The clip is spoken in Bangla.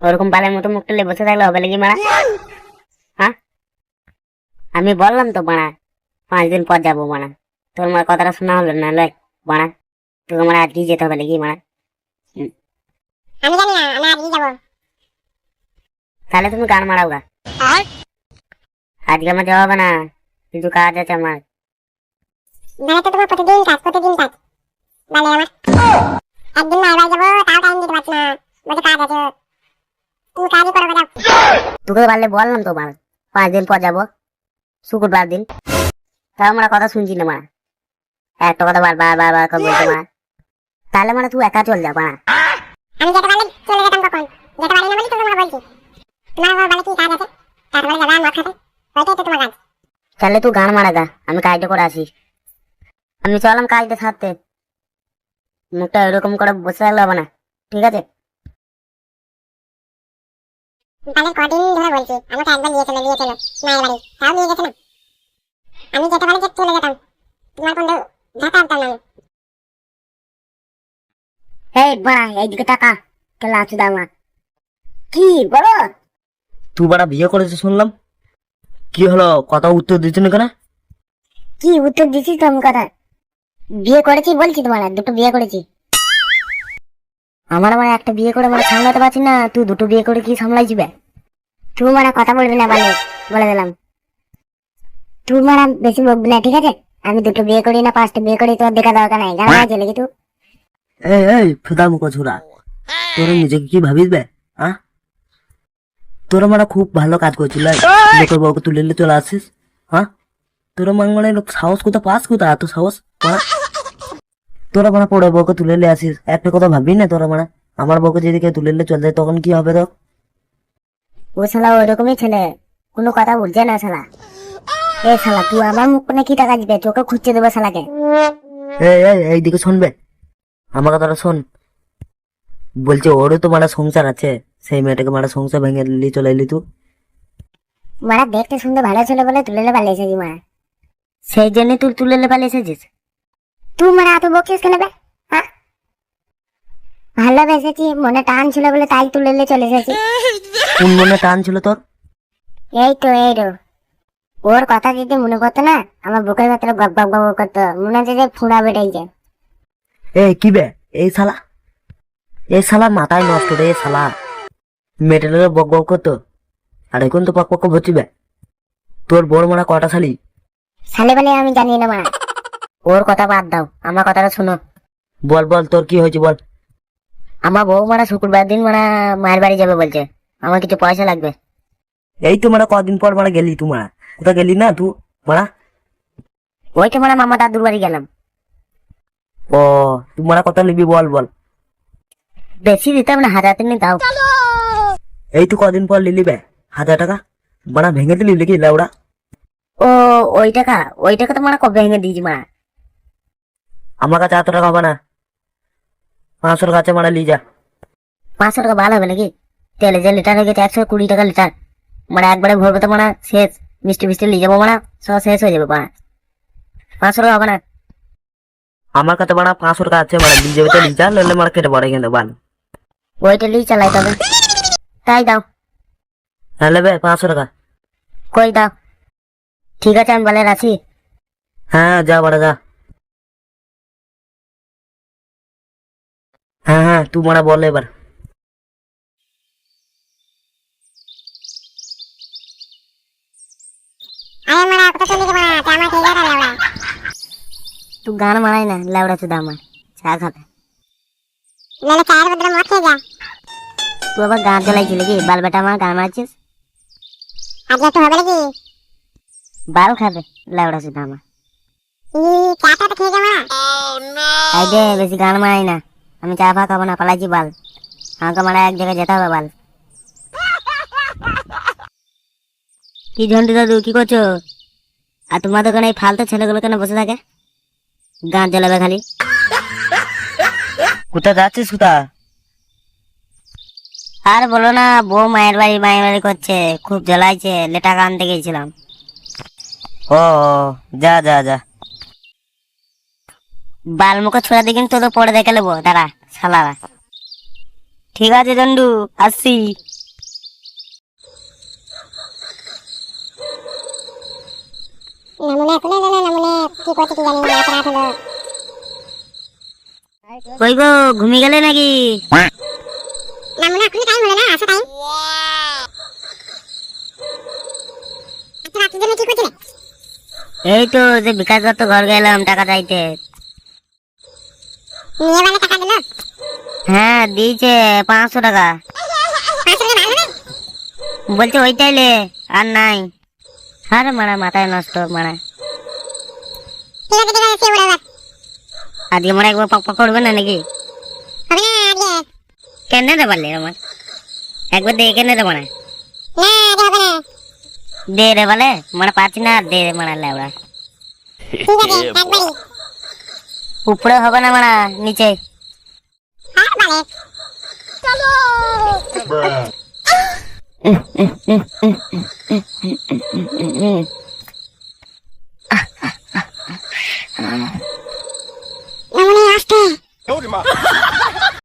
ওরকম বালের মতো মুখটা নিয়ে বসে থাকলে হবে নাকি মারা? হ্যাঁ? আমি বললাম তো বাড়া পাঁচ দিন পর যাব বাড়া তোর মার কথাটা শোনা হলো না লয় বাড়া তোকে মারা আজকেই যেতে হবে নাকি মারা? আমি জানি না আমি আজকে যাব। তাহলে তুমি গান মারাও গা। আজকে আমার যাওয়া হবে না কিছু কাজ আছে আমার। মানে তো তোমার প্রতিদিন কাজ প্রতিদিন কাজ। মানে আমার। একদিন না এবার যাব তাও টাইম দিতে পারছি না। বলছে কাজ আছে। কাজই তোকে পারলে বললাম তো মারা পাঁচ দিন পর যাব। শুক্রবার দিন। আমরা কথা শুনছি না মারা একটা কথা বার বার বার বার করে বলছে মারা তাহলে মানে তুই একা চল যা মারা আমি যেতে পারলে চলে যেতাম কখন? যেতে পারি না বলি তো তোমরা বলছি তোমার আবার বলে কি কাজ আছে? তারপরে যাবা মদ খাতে ওইটাই তো তোমার কাজ। তাহলে তুই গান মারা গা। আমি কাজটা করে আসি। আমি চলাম কাজটা সারতে। মুখটা এরকম করে বসে থাকলে হবে না। ঠিক আছে? তাহলে কদিন ধরে বলছি আমাকে একবার নিয়ে চলো নিয়ে চলো মায়ের বাড়ি। তাও নিয়ে গেছে না? আমি যেতে পারি যে চলে যেতাম। তোমার কোনো ধাক্কা আনতাম না। এই বাড়া এইদিকে টাকা কেলা আছো দামা কি বলো? তুই বাড়া বিয়ে করেছে শুনলাম। কি হলো কথা উত্তর দিচ্ছ না কেন? কি উত্তর দিছিস তো আমি কথা? বিয়ে করেছি বলছি তোমার দুটো বিয়ে করেছি। আমার মানে একটা বিয়ে করে মানে সামলাতে পারছি না, তুই দুটো বিয়ে করে কি সামলাই যাবে? তুই মানে কথা বলবি না বলে বলে দিলাম। তুই মানে বেশি বকবি না, ঠিক আছে? আমি দুটো বিয়ে করি না, পাঁচটা বিয়ে করি, তোর দেখা দরকার নাই। গান চলে কি তুই? এই এই, ফেদা মুখ ছোড়া তোরা নিজেকে কি ভাবিস বে হ্যাঁ তোরা মানে খুব ভালো কাজ করছিল। লোকের বউকে তুলে নিয়ে চলে আসিস হ্যাঁ তোর মানে লোক সাহস কোথা পাস কোথা এত সাহস হ্যাঁ? তোরা মানে পড়ে বউকে তুলে নিয়ে আসিস। একটা কথা ভাববি না তোরা মানে? আমার বউকে যদি কেউ তুলে নিয়ে চলে যায় তখন কি হবে তো ও শালা ওইরকমই ছেলে। কোনো কথা বলছে না শালা। এ শালা তুই আমার মুখ কোনে কি টাকা দিবে? চোখে খুঁজছে দেবে শালাকে। এই এই এইদিকে শুনবে? আমার কথাটা শোন। বলছে ওরও তো মানে সংসার আছে। সেই মেয়েটাকে মানে সংসার ভেঙে নিয়ে চলে এলি তুই। মারা দেখতে শুনতে ভালো ছিল বলে তুলে পালিয়ে এসেছি মা। সেই জন্য তুই তুলে পালিয়ে এসেছিস। তুই মারা এত বকিস কেন বে হ্যাঁ ভালোবেসেছি মনে টান ছিল বলে তাই তুলে লে চলে এসেছি কোন মনে টান ছিল তোর এই তো এই তো ওর কথা যদি মনে করতো না আমার বুকের ভেতরে গপ গপ গপ করতো মনে হচ্ছে যে ফুঁড়া বেটাইছে এই কি বে এই শালা এই শালা মাথায় নষ্ট রে শালা মেটেলের বক বক করতো আর এখন তো পক পক ভরছি বে তোর বড় মারা কটা শালি সালে বলে আমি জানি না মা ওর কথা বাদ দাও আমার কথাটা শোনো। বল বল তোর কি হয়েছে বল। আমার বউ মারা শুক্রবার দিন মারা মায়ের বাড়ি যাবে বলছে আমার কিছু পয়সা লাগবে। এই তো মানে কদিন পর মানে গেলি তুই মারা কোথা গেলি না তুই মারা ওইটা মারা মামা দাদুর বাড়ি গেলাম। ও তুই মারা কত নিবি বল বল। বেশি দিতাম না হাজার তিন দাও এই তো কদিন পর লিলি বে হাজার টাকা? মারা ভেঙে দিলি নাকি লাউড়া ও ওই টাকা ওই টাকা তো মারা কবে ভেঙে দিয়েছি মা আমার কাছে এত টাকা হবে না। পাঁচশোর কাছে মারা লি যা পাঁচশো টাকা ভালো হবে নাকি? তেলে যে লিটার হয়ে গেছে একশো কুড়ি টাকা লিটার। মানে একবারে ভরবে তো মানে শেষ। মিষ্টি মিষ্টি নিয়ে যাব মানে সব শেষ হয়ে যাবে মানে পাঁচশো টাকা হবে না। আমার কাছে মারা পাঁচশো টাকা আছে মারা লি যাবে তো লি যা নইলে মারা কেটে পড়ে কিন্তু বাল। ওইটা লিয়ে চালাই তবে। তাই দাও। হ্যাঁ নেবে পাঁচশো টাকা। কই দাও। ঠিক আছে আমি বলে রাখি হ্যাঁ যা বাড়া যা। হ্যাঁ হ্যাঁ তুই মারা বল এবার। তা তুই গান মারাই না লাউড়া চুদা আমার চা খাবে। নাহলে চায়ের বদলে মদ খেয়ে যা। তুই আবার গান চালাইছিলি কি? বাল বেটা আমার গান মারছিস? আজকে একটু হবে নাকি? বাল খাবে লাউড়া চুদা আমার ই চাটা তো খেয়ে যা মারা। এই যে বেশি গান মারাই না। আমি চা ফা খাব না পালাইছি বাল। আমাকে মারা এক জায়গায় যেতে হবে বাল। কি ঝন্টু দাদু কি করছ? আর তোমার দোকানে এই ফালতু ছেলেগুলো কেন বসে থাকে? গান চালাবে খালি। কোথায় যাচ্ছিস কোথা আর বলো না বউ মায়ের বাড়ি মায়ের বাড়ি করছে খুব জ্বলাইছে লেটা আনতে গেছিলাম ও যা যা যা। বালমুখো ছোড়া দিকে কিন্তু তোদের পরে দেখে নেব দাঁড়া শালারা ঠিক আছে জন্ডু আসছি। নামুনে গেলে নাকি? এই তো যে বিকাশ ঘর গেলাম টাকা চাইতে। নিয়ে বেলা টাকা দিল? হ্যাঁ দিয়েছে পাঁচশো টাকা। বলছে ওইটাইলে আর নাই। আরে মারা মাথায় নষ্ট মারা। আজকে মারা একবার পক পক করবে না নাকি? কেন রে পারলে আমার? একবার দে কেন রে মারা দে রে বলে মানে পাচ্ছি না দে রে মারা লেবড়া ঠিক আছে একবারই উপরে হবে না মানা নিচে হ্যাঁ, মানে আসতে